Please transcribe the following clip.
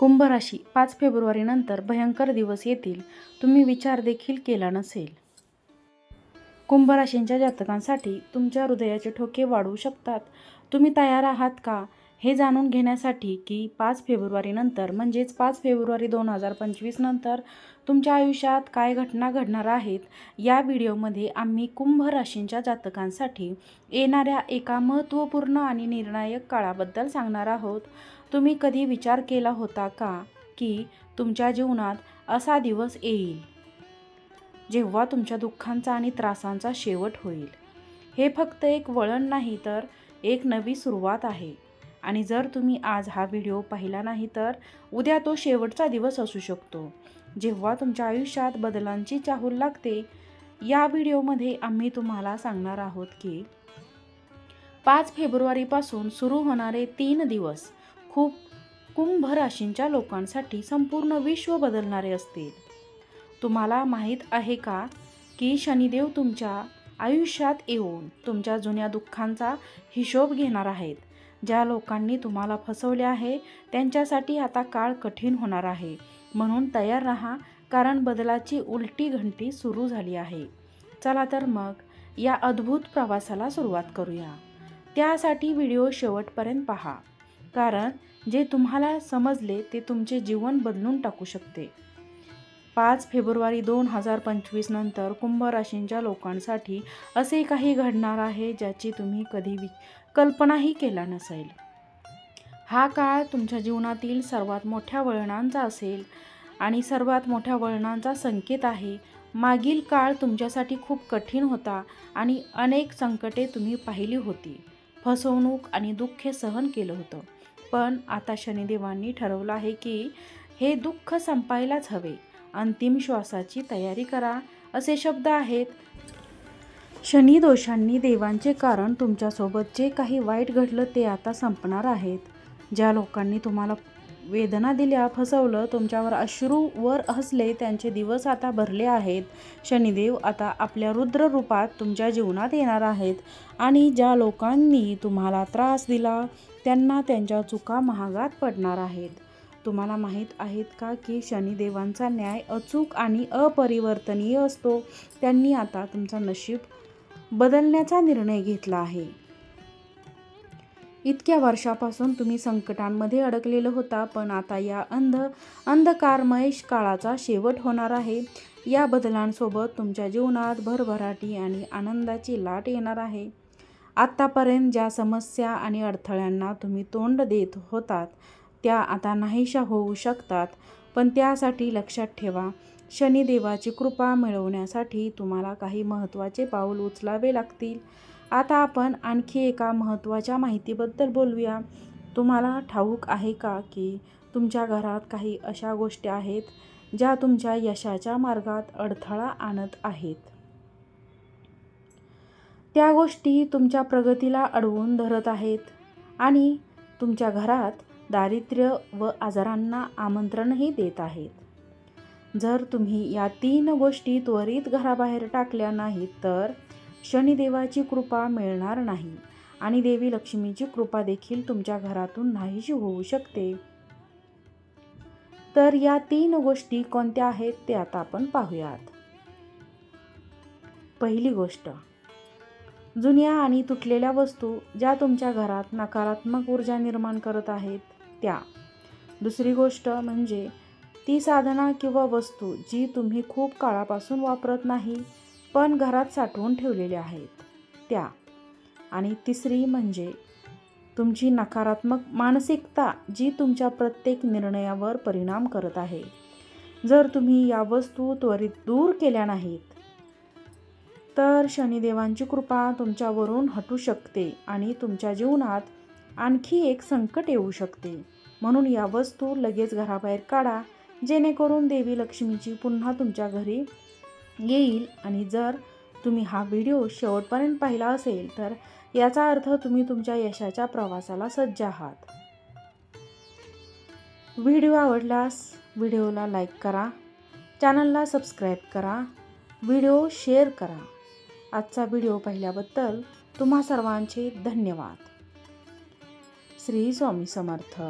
कुंभ राशी पाच फेब्रुवारीनंतर भयंकर दिवस येतील. तुम्ही विचार देखील केला नसेल. कुंभ राशींच्या जातकांसाठी तुमच्या हृदयाचे ठोके वाढवू शकतात. तुम्ही तयार आहात का? हे जाणून घेण्यासाठी की पाच फेब्रुवारीनंतर म्हणजेच पाच फेब्रुवारी दोन हजार पंचवीसनंतर तुमच्या आयुष्यात काय घटना घडणार आहेत या व्हिडिओमध्ये आम्ही कुंभ राशींच्या जातकांसाठी येणाऱ्या एका महत्त्वपूर्ण आणि निर्णायक काळाबद्दल सांगणार आहोत. तुम्ही कधी विचार केला होता का की तुमच्या जीवनात असा दिवस येईल जेव्हा तुमच्या दुःखांचा आणि त्रासांचा शेवट होईल? हे फक्त एक वळण नाही तर एक नवी सुरुवात आहे. आणि जर तुम्ही आज हा व्हिडिओ पाहिला नाही तर उद्या तो शेवटचा दिवस असू शकतो. जेव्हा तुमच्या आयुष्यात बदलांची चाहूल लागते या व्हिडिओमध्ये आम्ही तुम्हाला सांगणार आहोत की पाच फेब्रुवारीपासून सुरू होणारे तीन दिवस खूप कुंभ राशींच्या लोकांसाठी संपूर्ण विश्व बदलणारे असतील. तुम्हाला माहीत आहे का की शनिदेव तुमच्या आयुष्यात येऊन तुमच्या जुन्या दुःखांचा हिशोब घेणार आहेत? ज्या लोकांनी तुम्हाला फसवले आहे त्यांच्यासाठी आता काळ कठीण होणार आहे. म्हणून तयार राहा कारण बदलाची उलटी घंटी सुरू झाली आहे. चला तर मग या अद्भुत प्रवासाला सुरुवात करूया. त्यासाठी व्हिडिओ शेवटपर्यंत पहा. कारण जे तुम्हाला समजले ते तुमचे जीवन बदलून टाकू शकते. पाच फेब्रुवारी दोन हजार पंचवीस नंतर कुंभ राशींच्या लोकांसाठी असे काही घडणार आहे ज्याची तुम्ही कधी वि कल्पनाही केला नसेल. हा काळ तुमच्या जीवनातील सर्वात मोठ्या वळणांचा असेल आणि सर्वात मोठ्या वळणांचा संकेत आहे. मागील काळ तुमच्यासाठी खूप कठीण होता आणि अनेक संकटे तुम्ही पाहिली होती. फसवणूक आणि दुःख सहन केलं होतं. पण आता शनिदेवांनी ठरवलं आहे की हे दुःख संपायलाच हवे. अंतिम श्वासाची तयारी करा. असे शब्द आहेत. शनी दोषांनी देवांचे कारण तुमच्यासोबत जे काही वाईट घडलं ते आता संपणार आहेत. ज्या लोकांनी तुम्हाला वेदना दिल्या फसवलं तुमच्यावर अश्रू वर हसले त्यांचे दिवस आता भरले आहेत. शनिदेव आता आपल्या रुद्र रूपात तुमच्या जीवनात येणार आहेत आणि ज्या लोकांनी तुम्हाला त्रास दिला त्यांना त्यांच्या चुका महागात पडणार आहेत. तुम्हाला माहीत आहेत का की शनिदेवांचा न्याय अचूक आणि अपरिवर्तनीय असतो. त्यांनी आता तुमचं नशीब बदलण्याचा निर्णय घेतला आहे. इतक्या वर्षापासून तुम्ही संकटांमध्ये अडकलेलं होता पण आता या अंध अंधकारमय काळाचा शेवट होणार आहे. या बदलांसोबत तुमच्या जीवनात भरभराटी आणि आनंदाची लाट येणार आहे. आत्तापर्यंत ज्या समस्या आणि अडथळ्यांना तुम्ही तोंड देत होतात त्या आता नाहीशा होऊ शकतात. पण त्यासाठी लक्षात ठेवा शनिदेवाची कृपा मिळवण्यासाठी तुम्हाला काही महत्त्वाचे पाऊल उचलावे लागतील. आता आपण आणखी एका महत्त्वाच्या माहितीबद्दल बोलूया. तुम्हाला ठाऊक आहे का की तुमच्या घरात काही अशा गोष्टी आहेत ज्या तुमच्या यशाच्या मार्गात अडथळा आणत आहेत? त्या गोष्टी तुमच्या प्रगतीला अडवून धरत आहेत आणि तुमच्या घरात दारिद्र्य व आजारांना आमंत्रणही देत आहेत. जर तुम्ही या तीन गोष्टी त्वरित घराबाहेर टाकल्या नाहीत तर शनिदेवाची कृपा मिळणार नाही आणि देवी लक्ष्मीची कृपा देखील तुमच्या घरातून नाहीशी होऊ शकते. तर या तीन गोष्टी कोणत्या आहेत ते आता आपण पाहूयात. पहिली गोष्ट जुन्या आणि तुटलेल्या वस्तू ज्या तुमच्या घरात नकारात्मक ऊर्जा निर्माण करत आहेत त्या. दुसरी गोष्ट म्हणजे ती साधना किंवा वस्तू जी तुम्ही खूप काळापासून वापरत नाही पण घरात साठवून ठेवलेल्या आहेत त्या. आणि तिसरी म्हणजे तुमची नकारात्मक मानसिकता जी तुमच्या प्रत्येक निर्णयावर परिणाम करत आहे. जर तुम्ही या वस्तू त्वरित दूर केल्या नाहीत तर शनिदेवांची कृपा तुमच्यावरून हटू शकते आणि तुमच्या जीवनात आणखी एक संकट येऊ शकते. म्हणून या वस्तू लगेच घराबाहेर काढा जेणेकरून देवी लक्ष्मीची पुन्हा तुमच्या घरी येईल आणि जर तुम्ही हा व्हिडिओ शेवटपर्यंत पाहिला असेल तर याचा अर्थ तुम्ही तुमच्या यशाच्या प्रवासाला सज्ज आहात. व्हिडिओ आवडल्यास व्हिडिओला लाईक करा चॅनलला सबस्क्राईब करा व्हिडिओ शेअर करा. आजचा व्हिडिओ पाहिल्याबद्दल तुम्हा सर्वांचे धन्यवाद. श्री स्वामी समर्थ.